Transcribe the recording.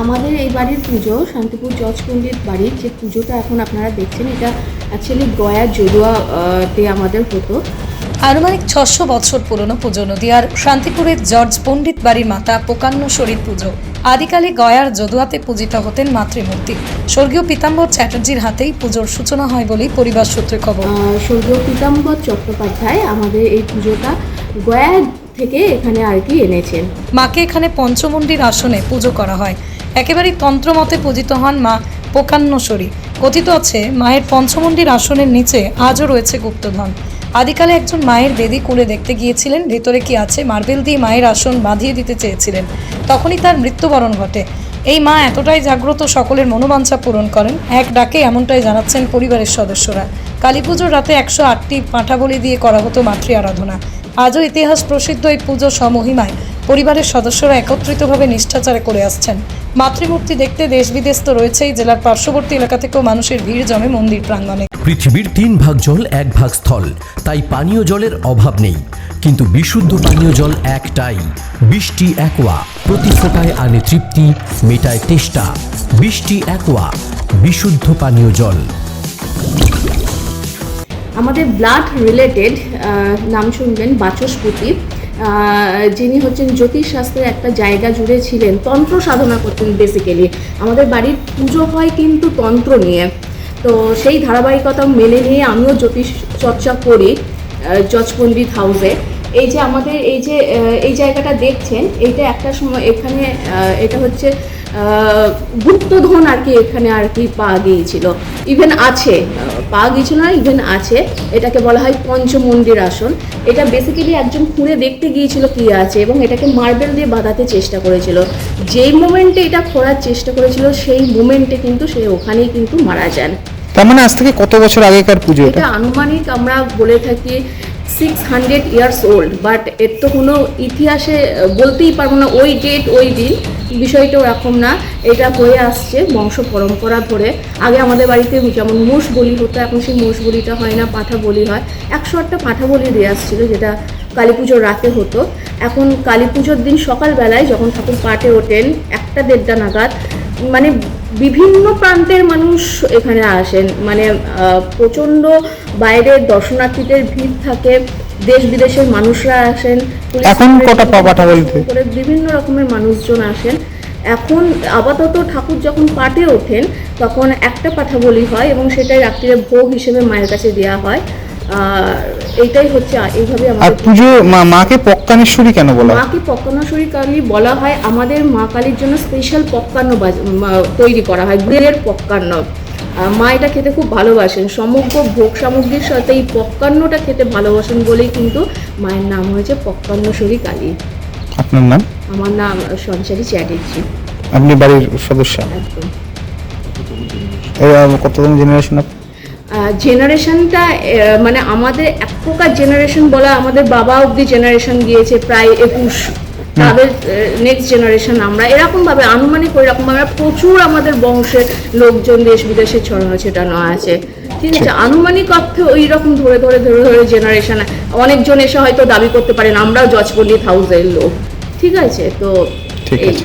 আমাদের এই বাড়ির পুজো শান্তিপুর জজ পণ্ডিত বাড়ির যে পুজোটা এখন আপনারা দেখছেন এটা অ্যাকচুয়ালি গয়া জড়ুয়া আহ, তে আমাদের হতো। আনুমানিক ছশো বছর পুরনো পুজো নদীয়ার শান্তিপুরের জর্জ পণ্ডিত বাড়ির মাতা পোকান্ন শরীর পুজো। আদিকালে গয়ার যদুয়াতে পূজিত হতেন মাতৃমূর্তি। স্বর্গীয় পীতাম্বর চ্যাটার্জির হাতেই পুজোর সূচনা হয় বলেই পরিবার সূত্রে খবর। স্বর্গীয় পীতাম্বর চট্টোপাধ্যায় আমাদের এই পুজোটা গয়া থেকে এখানে আর কি এনেছেন। মাকে এখানে পঞ্চমন্ডির আসনে পুজো করা হয়। একেবারেই তন্ত্রমতে পূজিত হন মা পোকান্নশ্বরী কথিত আছে, মায়ের পঞ্চমুণ্ডির আসনের নিচে আজও রয়েছে গুপ্তধন। আদিকালে একজন মায়ের বেদি কুলে দেখতে গিয়েছিলেন, ভেতরে কি আছে মার্বেল দিয়ে মায়ের আসন বাঁধিয়ে দিতে চেয়েছিলেন। তখনই তার মৃত্যুবরণ ঘটে। এই মা এতটাই জাগ্রত সকলের মনোবাঞ্ছা পূরণ করেন, এক ডাকে এমনটাই জানাচ্ছেন পরিবারের সদস্যরা। কালী পুজোর রাতে একশো আটটি পাঁঠা বলি দিয়ে করা হতো মাতৃ আরাধনা। আজও ইতিহাস প্রসিদ্ধ এই পুজো সমহিমায় পরিবারের সদস্যরা একত্রিতভাবে নিষ্ঠাচারে করে আসছেন। মাতৃমূর্তি দেখতে দেশ বিদেশ তো রয়েছেই জেলার পার্শ্ববর্তী এলাকা থেকেও মানুষের ভিড় জমে মন্দির প্রাঙ্গণে। পৃথিবীর তিন ভাগ জল এক ভাগ স্থল তাই পানীয় জলের অভাব নেই। কিন্তু বিশুদ্ধ পানীয় জল একটাই বৃষ্টি একোয়া প্রতি ফোটায় আনে তৃপ্তি মেটায় তেষ্টা। বৃষ্টি একোয়া বিশুদ্ধ পানীয় জল। আমাদের ব্লাড রিলেটেড নাম শুনবেন বাচস্পতি। যিনি হচ্ছেন জ্যোতিষ জ্যোতিষশাস্ত্রের একটা জায়গা জুড়ে ছিলেন, তন্ত্র সাধনা করতেন বেসিক্যালি আমাদের বাড়ির পুজো হয় কিন্তু তন্ত্র নিয়ে। তো সেই ধারাবাহিকতা মেনে নিয়ে আমিও জ্যোতিষ চর্চা করি জজ পণ্ডিত হাউসে এই যে আমাদের এই যে এই জায়গাটা দেখছেন, এইটা একটা সময় এখানে এটা হচ্ছে গুপ্তধন আর কি এখানে আর কি পাওয়া গিয়েছিল। ইভেন আছে পাওয়া গিয়েছিল না ইভেন আছে। এটাকে বলা হয় পঞ্চমন্দির আসন। এটা বেসিক্যালি একজন খুঁড়ে দেখতে গিয়েছিল কি আছে এবং এটাকে মার্বেল দিয়ে বাঁধাতে চেষ্টা করেছিল। যেই মোমেন্টে এটা খোঁড়ার চেষ্টা করেছিল সেই মোমেন্টে কিন্তু সে ওখানেই কিন্তু মারা যান। তার মানে আজ থেকে কত বছর আগেকার পুজো এটা? এটা আনুমানিক আমরা বলে থাকি six hundred years old but এর তো কোনো ইতিহাসে বলতেই পারব না ওই ডেট ওই দিন। বিষয়টা ওরকম না। এটা হয়ে আসছে বংশ পরম্পরা ধরে। আগে আমাদের বাড়িতে যেমন মোষ বলি হতো, এখন সেই মোষ বলিটা হয় না পাঠা বলি হয়। একশো আটটা পাঠা বলি দেওয়া ছিল যেটা কালী পুজোর রাতে হতো। এখন কালী পুজোর দিন সকালবেলায় যখন ঠাকুর পাটে ওঠেন, একটা দেড়টা নাগাদ মানে বিভিন্ন প্রান্তের মানুষ এখানে আসেন। মানে প্রচণ্ড বাইরের দর্শনার্থীদের ভিড় থাকে দেশ বিদেশের মানুষরা আসেন এখন কটা পা পাঠা বলতে? করে বিভিন্ন রকমের মানুষজন আসেন। এখন আপাতত ঠাকুর যখন পাটে ওঠেন তখন একটা পাঠা বলি হয় এবং সেটাই রাত্রিরে ভোগ হিসেবে মায়ের কাছে দেওয়া হয়। এইটাই হচ্ছে এইভাবে আর পুজো মা- মাকে পক্কানেশ্বরী কেন বলা মাকে পক্কানশ্বরী কালী বলা হয় আমাদের মা কালীর জন্য স্পেশাল পক্কান্ন তৈরি করা হয় গুড়ের পক্কান্ন। মা এটা খেতে খুব ভালোবাসেন সমগ্র ভোগ সামগ্রীর সাথে এই পক্কান্নটা খেতে ভালোবাসেন বলেই কিন্তু মায়ের নাম হয়েছে পক্কান্নশ্বরী কালী। আপনার নাম? আমার নাম সঞ্চারী চ্যাটার্জি। আপনি বাড়ির সদস্য? একদম। কততম জেনারেশন জেনারেশনটা মানে আমাদের এক প্রকার জেনারেশন বলা আমাদের বাবা অব্দি জেনারেশন গিয়েছে প্রায় একুশ। তাদের নেক্সট জেনারেশন আমরা এরকমভাবে আনুমানিক ওই রকম ভাবে প্রচুর আমাদের বংশের লোকজন দেশ বিদেশে ছড়ানো ছেটানো আছে। ঠিক আছে আনুমানিক অর্থে ওই রকম ধরে ধরে ধরে ধরে জেনারেশন অনেকজন এসে হয়তো দাবি করতে পারেন আমরাও জজ পণ্ডিত হাউসের লোক। ঠিক আছে তো ঠিক এই আছে।